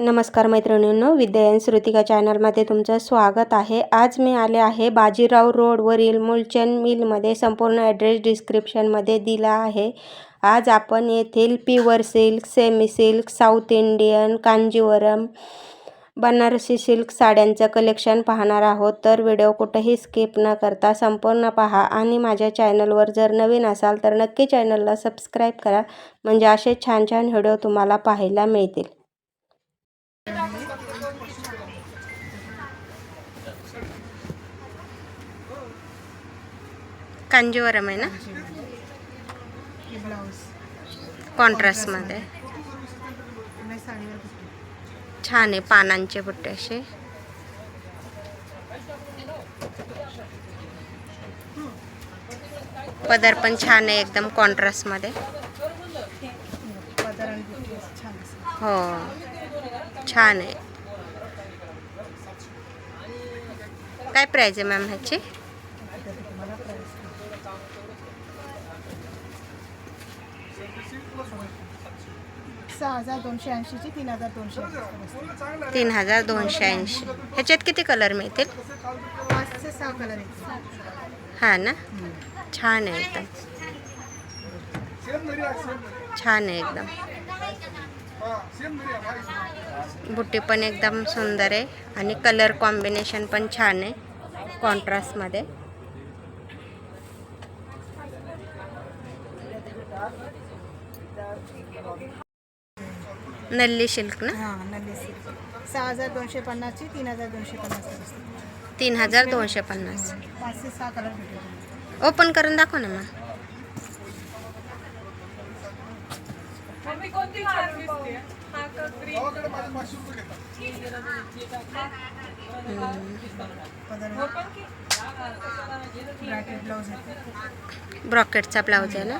नमस्कार मैत्रिणींनो विद्यायन श्रुतिका चॅनलमध्ये तुमचं स्वागत आहे. आज मी आले आहे बाजीराव रोडवरील मुलचंद मिलमध्ये. संपूर्ण ॲड्रेस डिस्क्रिप्शनमध्ये दिला आहे. आज आपण येथील pure silk semi silk south Indian Kanjeevaram Banarasi silk साड्यांचं कलेक्शन पाहणार आहोत. तर व्हिडिओ कुठेही स्किप न करता संपूर्ण पहा आणि माझ्या चॅनलवर जर नवीन असाल तर नक्की चॅनलला सबस्क्राईब करा. म्हणजे असे छान छान व्हिडिओ तुम्हाला पाहायला मिळतील. कांजीवरम आहे ना हे ब्लाऊज कॉन्ट्रास्टमध्ये आणि साडीवर कुठे छान आहे पानांचे बुट्टे असे पदर पण छान आहे एकदम कॉन्ट्रास्टमध्ये पदर आणि बुट्टी असं छान असं हो छान आहे. काय प्राईज आहे मॅम ह्याची? सहा हजार दोनशे ऐंशीची तीन हजार दोनशे ऐंशी तीन हजार दोनशे ऐंशी. ह्याच्यात किती कलर मिळतील? सहा कलर आहेत हां ना? छान आहे एकदम. छान आहे एकदम. बुट्टी पण एकदम सुंदर आहे आणि कलर कॉम्बिनेशन पण छान आहे कॉन्ट्रास्टमध्ये. नल्ली सिल्क ना? हां नल्ली सिल्क. सहा हजार दोनशे पन्नासची तीन हजार दोनशे पन्नास तीन हजार दोनशे पन्नास. पाच ते सहा कलर भेटेल. ओपन करून दाखव ना मग. आहे ब्रॉकेटचा ब्लाऊज आहे ना?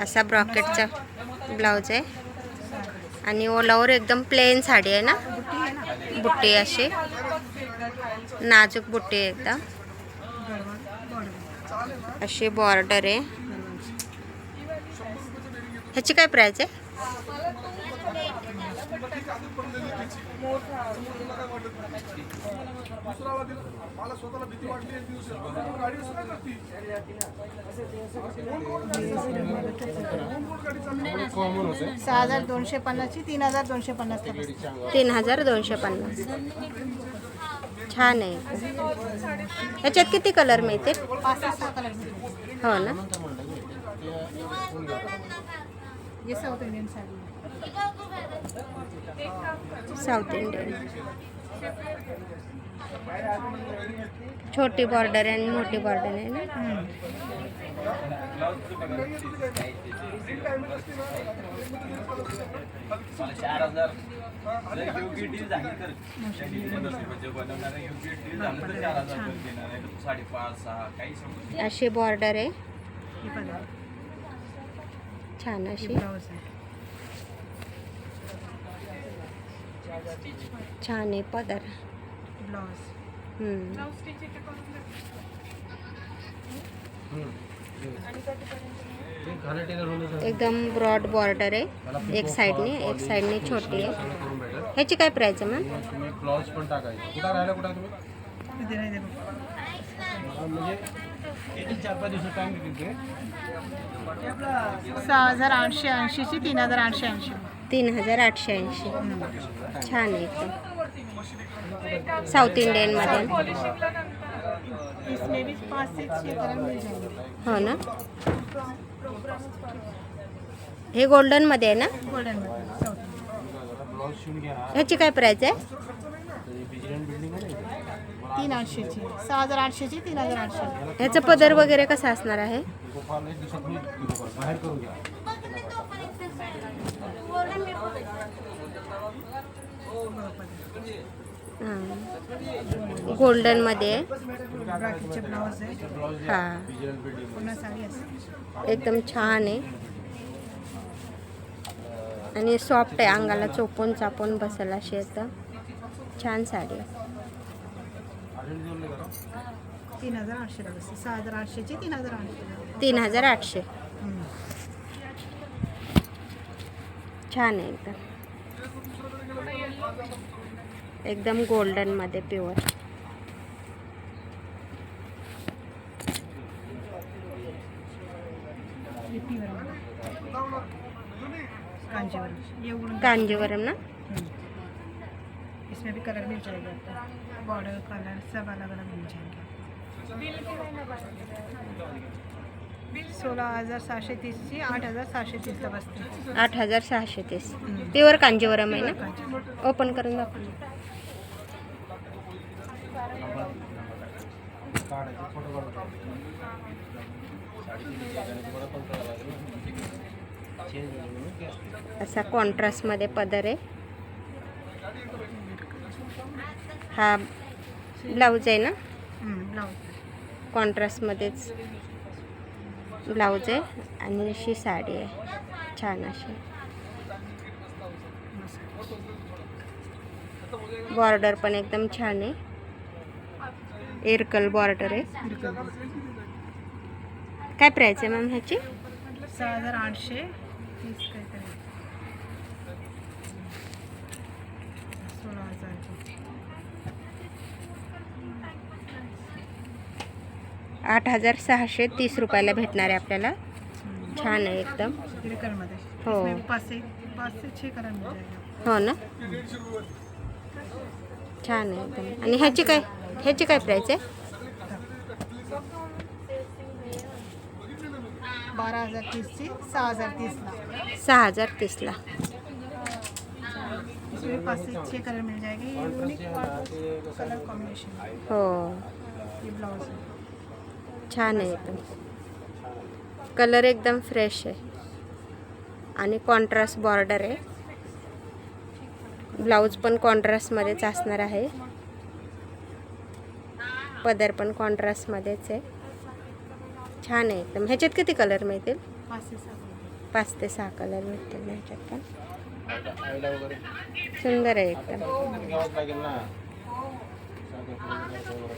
असा ब्रॉकेटचा ब्लाऊज आहे. आणि ओलावर एकदम प्लेन साडी आहे ना? बुट्टी अशी. नाजूक बुट्टी एकदम. अशी बॉर्डर आहे. ह्याची काय प्राईज आहे? सहा हजार दोनशे पन्नासची तीन हजार दोनशे पन्नास तीन हजार दोनशे पन्नास. छान आहे. ह्याच्यात किती कलर मिळतील? पाच ते सहा कलर भेटेल हो ना. ये south Indian sari south Indian छोटी बॉर्डर आहे आणि मोठी बॉर्डर आहे ना? अशी बॉर्डर आहे. छान अशी छान आहे पदर। हम्म. एकदम ब्रॉड बॉर्डर आहे एक साईडने एक साईडने छोटी आहे ह्याची काय प्राईस आहे मॅम सहा हजार आठशे ऐंशीची तीन हजार आठशे ऐंशी. तीन हजार आठशे ऐंशी. छान आहे एकदम. साऊथ इंडियनमध्ये हो ना? हे गोल्डनमध्ये आहे ना? गोल्डन ह्याची काय प्राईस आहे बिजनेस बिल्डिंग आहे ना इथे. तीन आठशेची. सहा हजार आठशेची तीन हजार आठशे. ह्याचं पदर वगैरे कसं असणार आहे? गोपाल एक दिवसात मी गोपाल बाहेर करून घ्या हां गोल्डनमध्ये आहे ब्रॅकेटचे ब्लाऊज आहे. ब्लाऊज हां. बिजनेस बिल्डिंग पूर्ण साडी असते एकदम छान आहे. आणि सॉफ्ट आहे अंगाला चोपून चापून बसायला अशी येतं छान साडी आहे. तीन हजार आठशे. लागते सहा हजार आठशेची तीन हजार आठशे. तीन हजार आठशे. छान आहे एकदम. एकदम गोल्डनमध्ये प्युअर कांजीवरम. कांजीवरम ना? इसमें भी कलर मिल जाएगा आपको। बॉर्डर कलर सब अलग अलग मिल जाएंगे। सोळा हजार सहाशे तीसची आठ हजार सहाशे तीसला बसते आठ हजार सहाशे तीस। प्युअर कांजीवरम आहे ना? ओपन करून दाखव. असा कॉन्ट्रास्टमध्ये पदर आहे. हा ब्लाऊज आहे ना? ब्लाऊज. कॉन्ट्रास्टमध्येच ब्लाऊज आहे आणि अशी साडी आहे. छान अशी. बॉर्डर पण एकदम छान आहे. एरकल बॉर्डर आहे. काय प्राईस आहे मॅम ह्याची? सहा हजार आठशे तीस काहीतरी सोळा हजारची आठ हजार सहाशे तीस रुपयाला भेटणार आहे आपल्याला. छान आहे एकदम. हो. हो ना? छान आहे एकदम. आणि ह्याची काय ह्याची काय प्राईस आहे? बारा हजार तीसची सहा हजार तीसला. सहा हजार तीसला. इसमें पाच से छः कलर मिल जाएंगे ये यूनिक कलर कॉम्बिनेशन हो ये ब्लाउज है छान आहे एकदम. कलर एकदम फ्रेश आहे. आणि कॉन्ट्रास्ट बॉर्डर आहे. ब्लाऊज पण कॉन्ट्रास्टमध्येच असणार आहे. पदर पण कॉन्ट्रास्टमध्येच आहे. छान आहे एकदम. ह्याच्यात किती कलर मिळतील? पाच ते सहा कलर मिळतील ह्याच्यात पण. सुंदर आहे एकदम.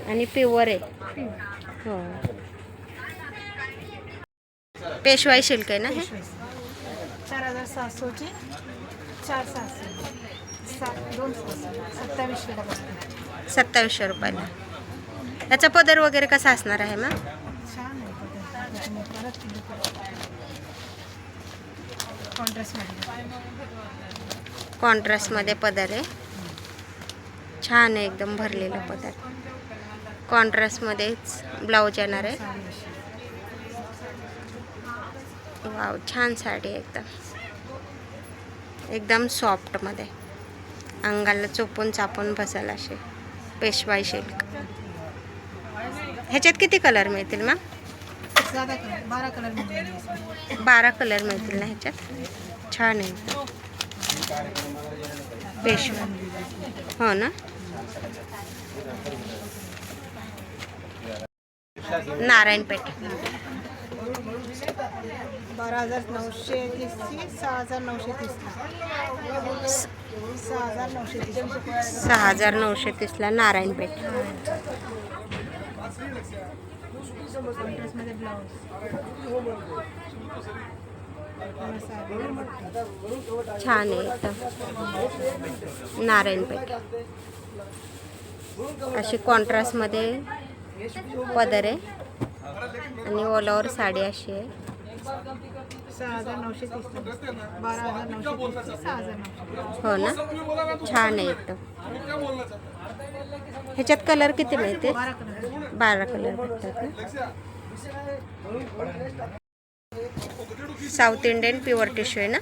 आणि प्युअर आहे. हो. पेशवाई सिल्क आहे ना हे? चार हजार सातशेची चार सहाशे. सात दोन सत्तावीसशेला बसते सत्तावीसशे रुपयाला. याचा पदर वगैरे कसा असणार आहे मॅम? छान आहे कॉन्ट्रास्टमध्ये कॉन्ट्रास्टमध्ये पदर आहे. छान आहे एकदम भरलेला पदर. कॉन्ट्रास्टमध्येच ब्लाऊज येणार आहे. वाव छान साडी एकदम. एकदम सॉफ्टमध्ये अंगाला चोपून चापून बसाल असे पेशवाई सिल्क ह्याच्यात किती कलर मिळतील मॅम ज़्यादा कलर बारा कलर मिळतील. ना ह्याच्यात? छान आहे एकदम. पेशवा हो ना? नारायणपेठ. बारा हजार नऊशे तीसची सहा हजार नऊशे तीस सहा हजार नऊशे तीस सहा हजार नऊशे तीसला नारायणपेठ. कॉन्ट्रास्टमध्ये ब्लाऊज छान आहे एकदम नारायणपेठ. अशी कॉन्ट्रास्टमध्ये पदर आहे. आणि ओलावर साडी अशी आहे. हो ना? छान आहे एकदम. ह्याच्यात कलर किती मिळते बारा कलर भेटतात ना? साऊथ इंडियन प्युअर टिश्यू आहे ना?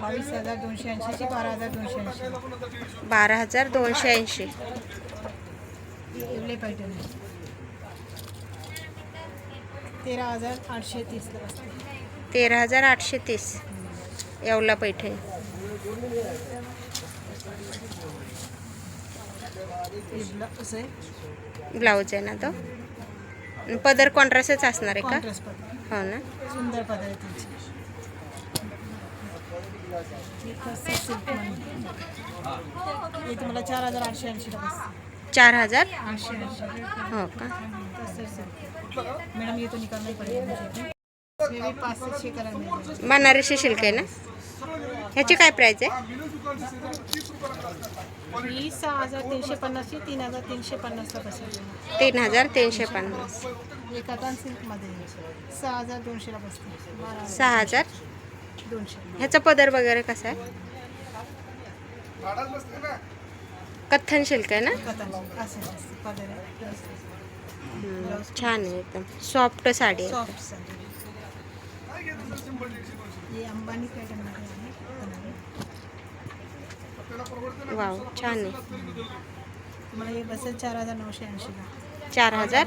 बावीस हजार दोनशे ऐंशी बारा हजार दोनशे ऐंशी बारा हजार दोनशे ऐंशी. येवले पॅटर्न आहे तेरा हजार आठशे तीसला बसते. तेरा हजार आठशे तीस. येवला पैठे ब्लाऊज आहे ना तो? पदर कॉन्ट्रास्टच असणार आहे का? हो ना. सुंदर पदर आहे तुम्हाला चार हजार आठशे बसते. चार हजार? हो का? बनारसी सिल्क आहे ना. ह्याची काय प्राईस आहे? ही सहा हजार तीनशे पन्नासची तीन हजार तीनशे पन्नासला बसते तीन हजार तीनशे पन्नास. सहा हजार दोनशेला बसते बारा हजार सहा हजार? दोनशे. ह्याचा पदर वगैरे कसा आहे? कथ्थन सिल्क आहे ना? छान आहे एकदम. सॉफ्ट साडी. वाव छान आहे. चार हजार नऊशे ऐंशीला चार हजार?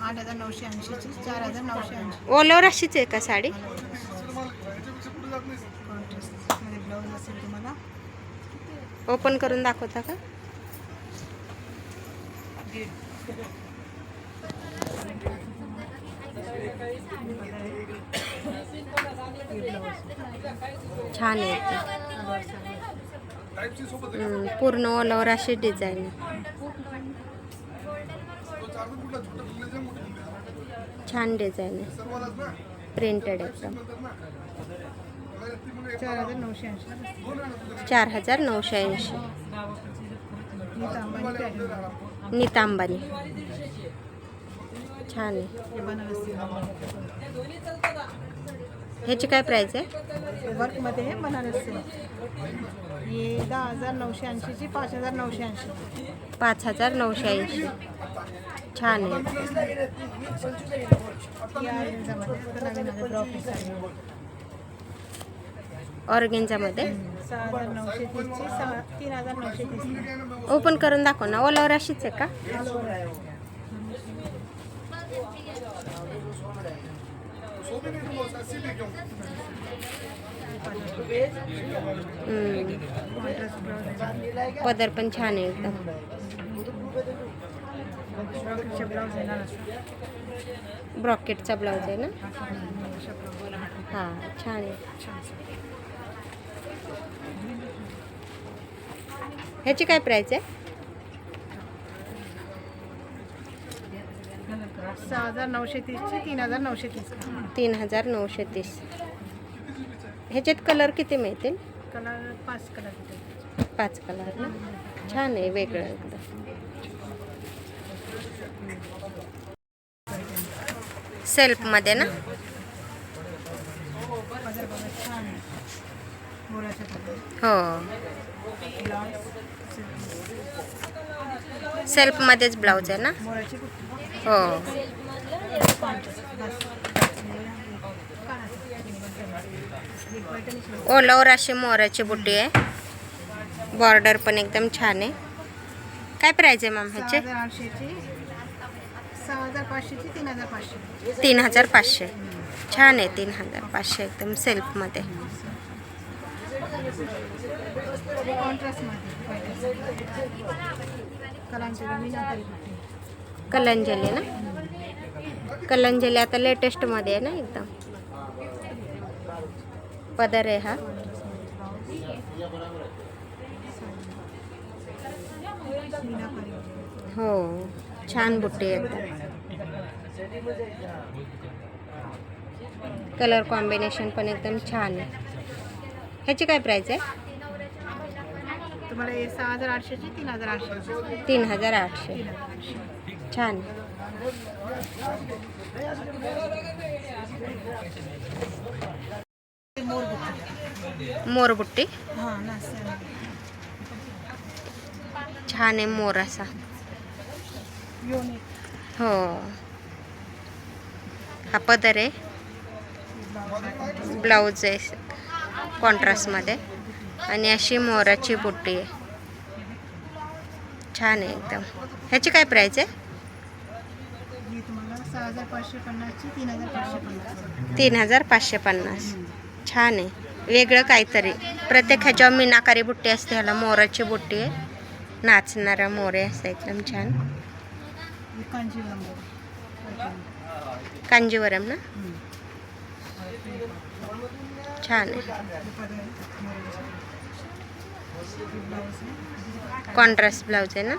आठ हजार नऊशे ऐंशीची चार हजार नऊशे ऐंशी ओलवर अशीच आहे का साडी? ओपन करून दाखवता का? छान आहे. पूर्ण ऑल ओव्हर अशी डिझाईन छान डिझाईन आहे. प्रिंटेड एकदम. चार हजार नऊशे ऐंशी. ही अंबानी छान आहे. ह्याची काय प्राईस आहे? वर्कमध्ये हे बनारसी हे दहा हजार नऊशे ऐंशीची पाच हजार नऊशे ऐंशी. पाच हजार नऊशे ऐंशी. छान आहे. ऑर्गेन्झामध्ये सहा हजार नऊशे तीसची सहा तीन हजार नऊशे तीस. ओपन करून दाखव ना ओलावर अशीच आहे का? हम्म. पदर पण छान आहे एकदम. ब्रॉकेटचे ब्लाऊज येणार ब्रॉकेटचा ब्लाऊज आहे ना? हां छान आहे. ह्याची काय प्राईस आहे? सहा हजार नऊशे तीसची तीन हजार नऊशे तीस तीन हजार नऊशे तीस. ह्याच्यात कलर किती मिळतील? कलर पाच कलर तिथे पाच कलर ना? छान आहे वेगळं एकदम. सेल्फमध्ये ना पदर बघा छान आहे मोराच्या पदर हो. सेल्फमध्येच ब्लाऊज आहे ना? हो. ओलावर अशी मोराची बुट्टी आहे. बॉर्डर पण एकदम छान आहे. काय प्राईज आहे मॅम ह्याचे? तीन हजार पाचशे. छान आहे तीन हजार पाचशे एकदम सेल्फमध्ये कॉन्ट्रास्टमध्ये कलांची मीनाकारी कुर्ती कलंजली ना? कलंजली आता लेटेस्टमध्ये आहे ना एकदम? पदर आहे हा. हो छान बुट्टी आहे एकदम कलर कॉम्बिनेशन पण एकदम छान आहे. ह्याची काय प्राईस आहे? तुम्हाला हे सहा हजार आठशेची तीन हजार आठशे तीन हजार आठशे. छान. ते मोर बुट्टी मोर बुट्टी हां नाश्ता छान आहे मोर असा. हो. हा पदर आहे. ब्लाऊज आहे. कॉन्ट्रास्टमध्ये. आणि अशी मोराची बुट्टी आहे. छान आहे एकदम. ह्याची काय प्राईस आहे? तीन हजार पाचशे पन्नास. छान आहे. वेगळं काहीतरी. प्रत्येक ह्याच्यावर मीनाकारी बुट्टी असते ह्याला मोराची बुट्टी आहे. नाचणारा मोरे असं एकदम छान. कांजीवरम. ना. छान आहे. ब्लाऊज आहे. कॉन्ट्रास्ट ब्लाऊज आहे ना?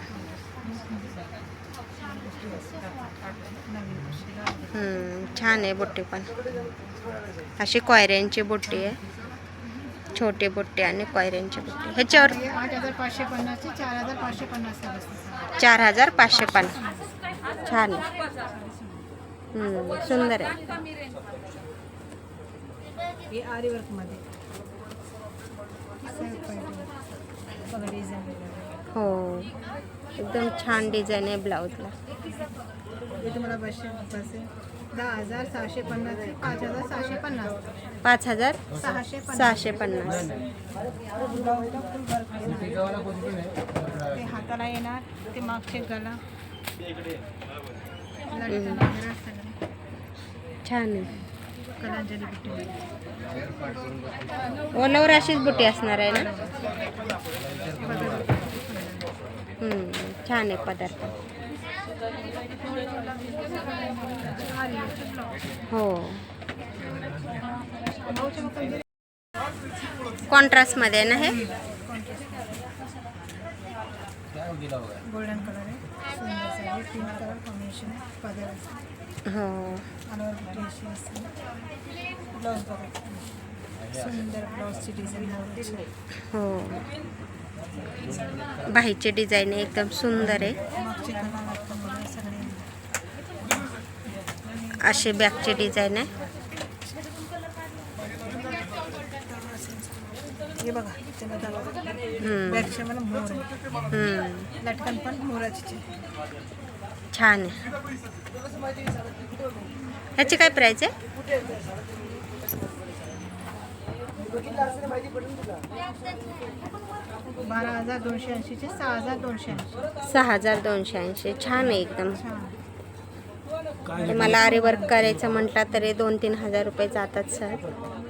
छान आहे बुट्टी पण. अशी कोयऱ्यांची बुट्टी आहे. छोटे बोट्टे आणि कॉयऱ्यांचे बुट्टी. ह्याच्यावर? चार हजार पाचशे पन्नास. छान आहे. सुंदर आहे. हे आरी वर्कमध्ये. बघा डिझाईन वगैरे. हो. एकदम छान डिझाईन आहे ब्लाऊजला हे तुम्हाला बसेल दहा हजार सहाशे पन्नास ते पाच हजार सहाशे पन्नास. पाच हजार सहाशे सहाशे पन्नास. ते हाताला येणार ते मागचे गला. छान आहे. ओलावर अशीच बुट्टी असणार आहे ना? छान आहे पदार्थ. हो. कॉन्ट्रास्टमध्ये आहे ना हे? गोल्डन कलर आहे. कॉम्बिनेशन पदर हो. अलवर बुट्टी अशी असते ब्लाऊज बघा. सुंदर ब्लाऊजची डिझाईन मोराची हो. बाहीची डिझाईन एकदम सुंदर आहे. अशी बॅगची डिझाईन आहे. हे बघा त्याला बॅगच्या मला मोर लटकन पण मोराचीच आहे. छान आहे. ह्याची काय प्राईस आहे? बारा हजार दोनशे ऐंशीचे सहा हजार दोनशे ऐंशी. सहा हजार दोनशे ऐंशी छान आहे एकदम. छान. मला आरी वर्क करायचं म्हटलं तरी दोन तीन हजार रुपये जातात सर.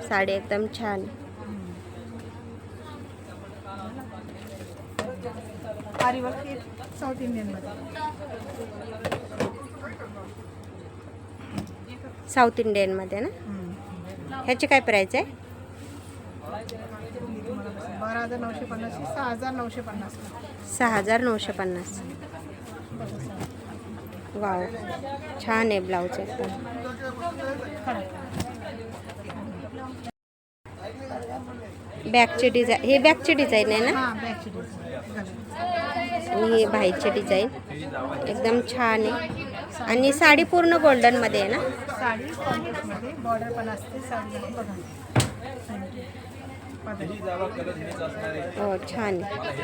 साडी एकदम छान. आरी वर्क साऊथ इंडियनमध्ये. साऊथ इंडियनमध्ये ना? ह्याची काय प्राईस आहे? बारा हजार नऊशे पन्नास सहा हजार नऊशे पन्नास. सहा हजार नऊशे पन्नास वाव छान आहे ब्लाऊज एकदम. बॅकची डिझाईन हे बॅकची डिझाईन आहे ना? हां बॅगची आणि डिझाईन एकदम छान आहे. आणि साडी पूर्ण गोल्डनमध्ये आहे ना? साडी कॉन्ट्रास्टमध्ये बॉर्डर पण असते साडी बघा. पदर. जावा कलर हेच असणार आहे. हो छान आहे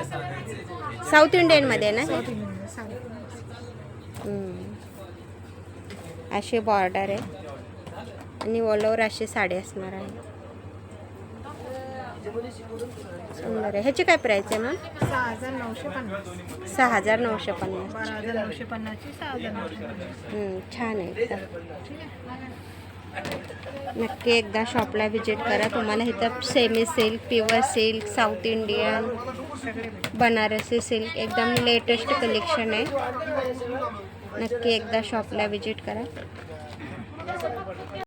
साऊथ इंडियनमध्ये आहे ना साडी हम्म. अशी बॉर्डर आहे. आणि ऑल ओव्हर अशी साडी असणार आहे. सुंदर आहे ह्याची काय प्राईस आहे मॅम सहा हजार नऊशे पन्नास. सहा हजार नऊशे पन्नास बारा हजार नऊशे पन्नासची सहा हजार नऊशे पन्नास हम्म, छान आहे. एकदम नक्की एकदा शॉपला व्हिजिट करा. तुम्हाला इथं semi silk pure silk south Indian Banarasi silk एकदम लेटेस्ट कलेक्शन आहे. नक्की एकदा शॉपला व्हिजिट करा.